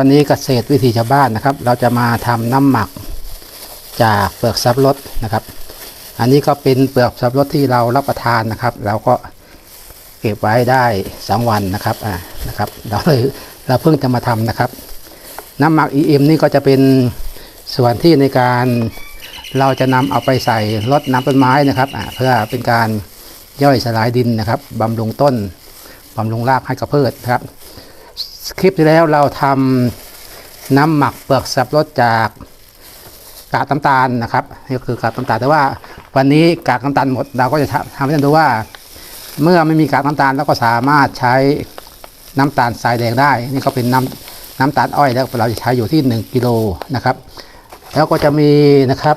วันนี้เกษตรวิถีชาวบ้านนะครับ เราจะมาทำน้ำหมักจากเปลือกสับปะรดนะครับ อันนี้ก็เป็นเปลือกสับปะรดที่เรารับประทานนะครับ เราก็เก็บไว้ได้สองวันนะครับอ่านะครับเราเลยเราเพิ่งจะมาทำนะครับ น้ำหมัก EM นี่ก็จะเป็นส่วนที่ในการเราจะนำเอาไปใส่รดน้ำต้นไม้นะครับอ่าเพื่อเป็นการย่อยสลายดินนะครับบำรุงต้นบำรุงรากให้กับพืชนะครับ คลิปที่แล้วเราทำน้ำหมักเปลือกสับปะรดจากกากน้ำตาลนะครับนี่ก็คือกากน้ำตาลแต่ว่าวันนี้กากน้ำตาลหมดเราก็จะทำให้ท่านดูว่า เมื่อไม่มีกากน้ำตาลเราก็สามารถใช้น้ำตาลทรายแดงได้ นี่ก็เป็นน้ำน้ำตาลอ้อยแล้วเราจะใช้อยู่ที่ 1กิโลนะครับ แล้วก็จะมีนะครับ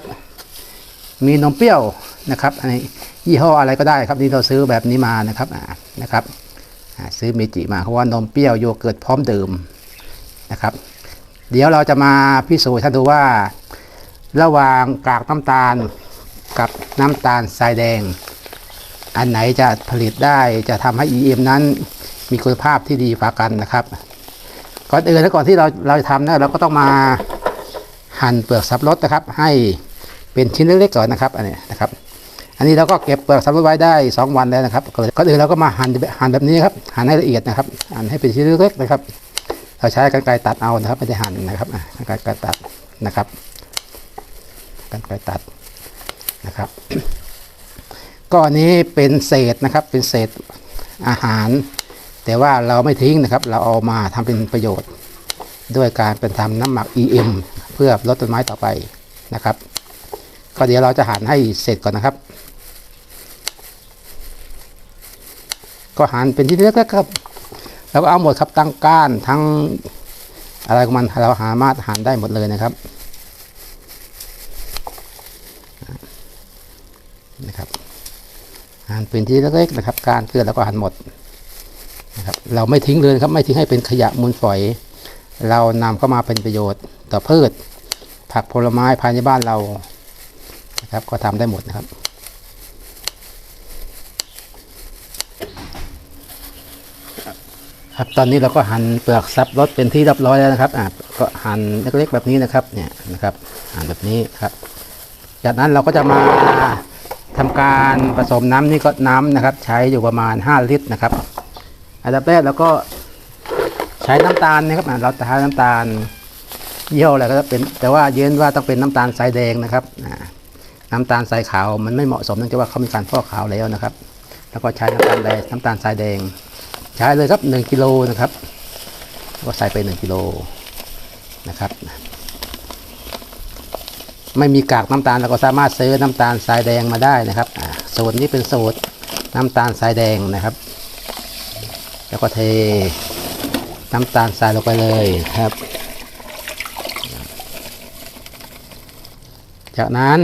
มีนมเปรี้ยวนะครับอันนี้ยี่ห้ออะไรก็ได้ครับนี่เราซื้อแบบนี้มานะครับนะครับ ซื้อเมจิมาเพราะว่านมเปรี้ยวโยเกิร์ตพร้อมดื่มนะครับ เดี๋ยวเราจะมาพิสูจน์ท่านดูว่า ระหว่างกากน้ำตาลกับน้ำตาลทรายแดง อันไหนจะผลิตได้จะทำให้ EM นั้นมีคุณภาพที่ดีกว่ากันนะครับ ก่อนอื่นและก่อนที่เราเราจะทำนะเราก็ต้องมาหั่นเปลือกสับรดนะครับ ให้เป็นชิ้นเล็กๆก่อนนะครับอันนี้นะครับ อันนี้เราก็เก็บเปลือกสับปะรดไว้ได้ 2 วันแล้วนะครับก็อื่นเราก็มาหั่นหั่นแบบนี้ครับหั่นให้ละเอียดนะครับหั่นให้เป็นชิ้นเล็กๆนะครับ เราใช้กรรไกรตัดเอานะครับไม่ได้หั่นนะครับกรรไกรตัดนะครับกรรไกรตัดนะครับก็อันนี้เป็นเศษนะครับเป็นเศษอาหาร แต่ว่าเราไม่ทิ้งนะครับ เราเอามาทำเป็นประโยชน์ ด้วยการเป็นทำน้ำหมัก EM เพื่อลดต้นไม้ต่อไปนะครับ ก็เดี๋ยวเราจะหั่นให้เสร็จก่อนนะครับ ก็หั่นเป็นที่เล็กๆครับ แล้วก็เอาหมดครับตั้งก้านทั้งอะไรของมันเราสามารถหั่นได้หมดเลยนะครับนะครับหั่นเป็นที่เล็กๆนะครับก้านเกลือแล้วก็หั่นหมดนะครับเราไม่ทิ้งเลยครับไม่ทิ้งให้เป็นขยะมูลฝอย เรานำเข้ามาเป็นประโยชน์ต่อพืช ผักผลไม้ภายในบ้านเรานะครับก็ทำได้หมดนะครับ ครับตอนนี้เราก็หั่นเปลือกซับรสเป็นที่เรียบร้อยแล้วนะครับอ่าก็หั่นเล็กๆแบบนี้นะครับเนี่ยนะครับหั่นแบบนี้ครับ จากนั้นเราก็จะมาทำการผสมน้ำนี่ก็น้ำนะครับ ใช้อยู่ประมาณ 5 ลิตรนะครับ อันดับแรกเราก็ใช้น้ำตาลนะครับเราจะใช้น้ำตาลเยี่ห้อะไรก็เป็นแต่ว่าเย็นว่าต้องเป็นน้ำตาลทรายแดงนะครับน้ำตาลทรายขาวมันไม่เหมาะสมเนื่องจากว่าเขามีการฟอกขาวแล้วนะครับ แล้วก็ใช้น้ำตาลแดงน้ำตาลทรายแดง ใช้เลยครับ1กิโลนะครับก็ใส่ไป1กิโลนะครับไม่มีกากน้ำตาลเราก็สามารถซื้อน้ำตาลทรายแดงมาได้นะครับสูตรนี้เป็นสูตรน้ำตาลทรายแดงนะครับ แล้วก็เทน้ำตาลทรายลงไปเลยครับ จากนั้น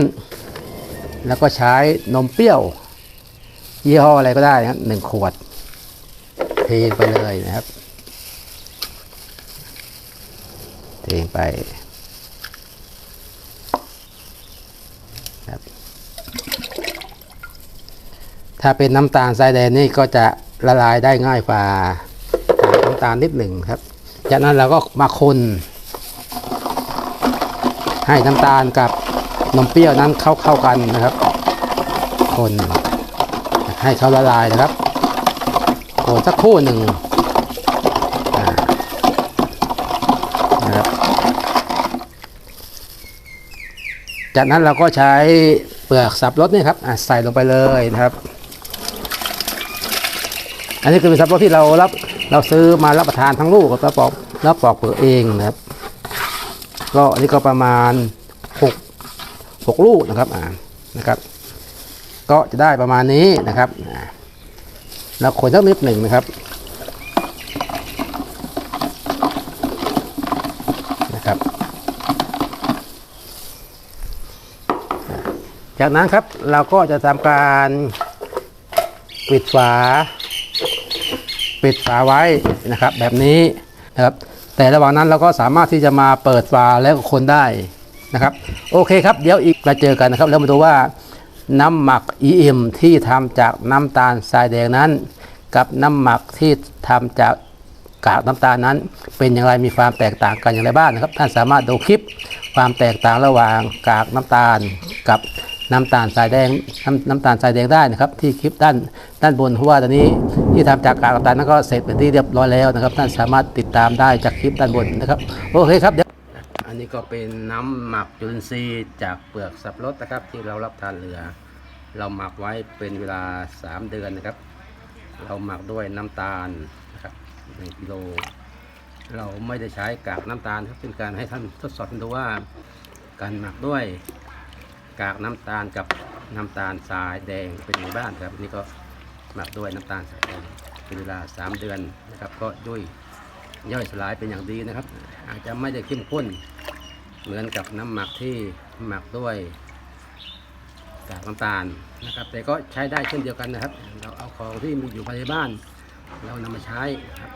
แล้วก็ใช้นมเปรี้ยวยี่ห้ออะไรก็ได้นะหนึ่งขวด เทไปเลยนะครับ เทไปครับ ถ้าเป็นน้ำตาลทรายแดงนี่ก็จะละลายได้ง่ายกว่าน้ำตาลนิดหนึ่งครับ จากนั้นเราก็มาคนให้น้ำตาลกับนมเปรี้ยวนั้นเข้าเข้ากันนะครับ คนให้เขาละลายนะครับ โคนสักคู่หนึ่งนะครับจากนั้นเราก็ใช้เปลือกสับรสนี่ครับอะใส่ลงไปเลยนะครับ อันนี้คือเป็นสับรสที่เรารับเราซื้อมารับประทานทั้งลูกแล้วปอกแล้วปอกเปลือกเองนะครับ ก็อันนี้ก็ประมาณหกหกลูกนะครับอ่านะครับ ก็จะได้ประมาณนี้นะครับ อ่าคนสักนิดหนึ่งนะครับนะครับ จากนั้นครับเราก็จะทำการปิดฝา ปิดฝาไว้นะครับ แบบนี้นะครับ แต่ระหว่างนั้นเราก็สามารถที่จะมาเปิดฝาแล้วคนได้นะครับ โอเคครับ เดี๋ยวอีกเราเจอกันนะครับ แล้วมาดูว่า น้ำหมัก EM ที่ทำจากน้ำตาลทรายแดงนั้น กับน้ำหมักที่ทำจากกากน้ำตาลนั้น เป็นอย่างไรมีความแตกต่างกันอย่างไรบ้างนะครับ ท่านสามารถดูคลิปความแตกต่างระหว่างกากน้ำตาลกับน้ำตาลทรายแดงน้ำน้ำตาลทรายแดงได้นะครับ ที่คลิปด้านด้านบนเพราะว่าตอนนี้ที่ทำจากกากน้ำตาลนั้นก็เสร็จเป็นที่เรียบร้อยแล้วนะครับ ท่านสามารถติดตามได้จากคลิปด้านบนนะครับ โอเคครับ นี้ก็เป็นน้ำหมักจุลินทรีย์จากเปลือกสับปะรดนะครับ ที่เรารับทานเหลือ เราหมักไว้เป็นเวลา 3 เดือนนะครับ เราหมักด้วยน้ำตาลนะครับหนึ่งกิโลเราไม่ได้ใช้กากน้ำตาลครับเป็นการให้ท่านทดสอบดูว่า การหมักด้วยกากน้ำตาลกับน้ำตาลทรายแดงเป็นยังไงบ้างครับนี่ก็หมักด้วยน้ำตาลทรายแดงเป็นเวลา 3 เดือนนะครับ ก็ด้วยย่อยสลายเป็นอย่างดีนะครับ อาจจะไม่ได้เข้มข้น เหมือนกับน้ำหมักที่หมักด้วยกากน้ำตาลนะครับ แต่ก็ใช้ได้เช่นเดียวกันนะครับ เราเอาของที่มีอยู่ภายในบ้าน เรานำมาใช้นะครับ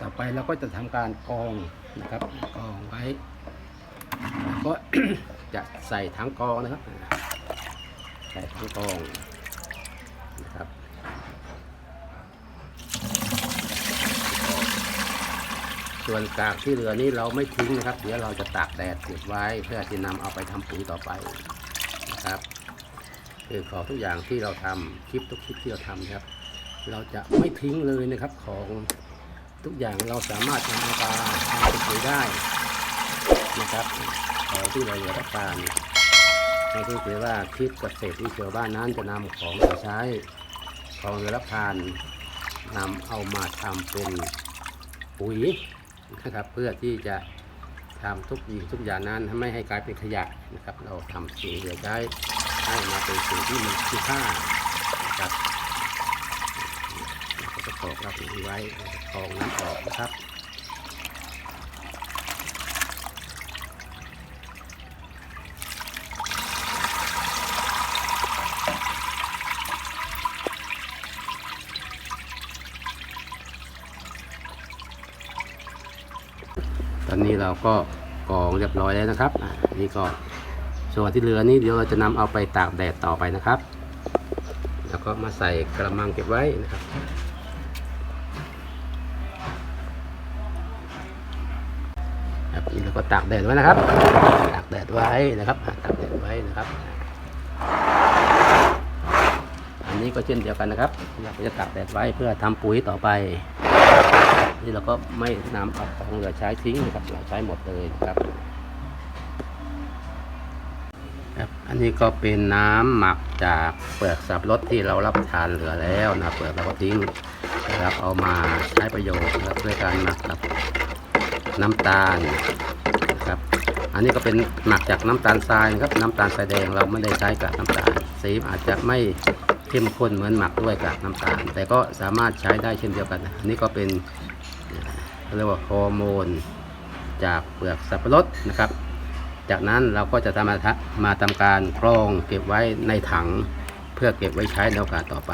ต่อไปเราก็จะทำการกองนะครับกองไว้แล้วก็จะใส่ถังกองนะครับใส่ถังกองนะครับ ส่วนกากที่เหลือนี้เราไม่ทิ้งนะครับ เดี๋ยวเราจะตากแดดเก็บไว้เพื่อที่นำเอาไปทำปุ๋ยต่อไปนะครับ คือของทุกอย่างที่เราทำคลิปทุกคลิปที่เราทำครับ เราจะไม่ทิ้งเลยนะครับของทุกอย่างเราสามารถทำเอาปลาทำเป็นปุ๋ยได้นะครับของที่เราเหลือรับประทานเราเพิ่งเผยว่าคลิปเกษตรที่เชียวบ้านนั้นจะนำของเหลือใช้ของเหลือรับทานนำเอามาทำเป็นปุ๋ย นะครับเพื่อที่จะทำทุกอย่างทุกอย่างนั้นไม่ให้กลายเป็นขยะนะครับ เราทำสิ่งเหลือใช้ให้มาเป็นสิ่งที่มีคุณค่านะครับก็จะกรอกรับนี้ไว้กรองน้ำออกนะครับ นี้เราก็กรองเรียบร้อยแล้วนะครับนี่ก็ส่วนที่เหลือนี้เดี๋ยวเราจะนำเอาไปตากแดดต่อไปนะครับ แล้วก็มาใส่กระมังเก็บไว้นะครับครับนี่เราก็ตากแดดไว้นะครับ ตากแดดไว้นะครับตากแดดไว้นะครับ อันนี้ก็เช่นเดียวกันนะครับเราก็จะตากแดดไว้เพื่อทำปุ๋ยต่อไป นี่เราก็ไม่นำเอาของเหลือใช้ทิ้งนะครับเราใช้หมดเลยนะครับครับอันนี้ก็เป็นน้ำหมักจากเปลือกสับรดที่เรารับประทานเหลือแล้วนะเปลือกเราก็ทิ้งนะครับเอามาใช้ประโยชน์นะครับด้วยการหมักกับน้ำตาลนะครับ อันนี้ก็เป็นหมักจากน้ำตาลทรายครับน้ำตาลทรายแดงเราไม่ได้ใช้กับน้ำตาลสีอาจจะไม่เข้มข้นเหมือนหมักด้วยกับน้ำตาล แต่ก็สามารถใช้ได้เช่นเดียวกัน อันนี้ก็เป็น เรียกว่าฮอร์โมน จากเปลือกสับปะรดนะครับ จากนั้นเราก็จะทำมาทมาทำการกรองเก็บไว้ในถัง เพื่อเก็บไว้ใช้ในโอกาสต่อไป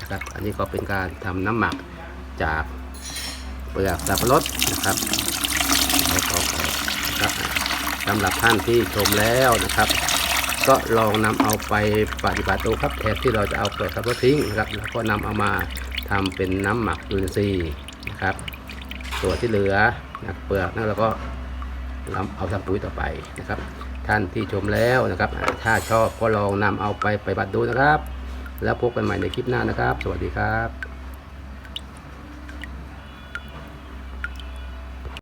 นะครับ อันนี้ก็เป็นการทำน้ำหมักจากเปลือกสับปะรดนะครับเอาออกนะครับสำหรับท่านที่ชมแล้วนะครับ ก็ลองนำเอาไปปฏิบัติดูครับแทนที่เราจะเอาเปลือกสับปะรดทิ้งนะครับแล้วก็นำเอามาทำเป็นน้ำหมักจุลินทรีย์นะครับ ส่วนที่เหลือนะเปลือกนั่นเราก็นำเอาทำปุ๋ยต่อไปนะครับ ท่านที่ชมแล้วนะครับ ถ้าชอบก็ลองนำเอาไปไปบัดดูนะครับ แล้วพบกันใหม่ในคลิปหน้านะครับ สวัสดีครับ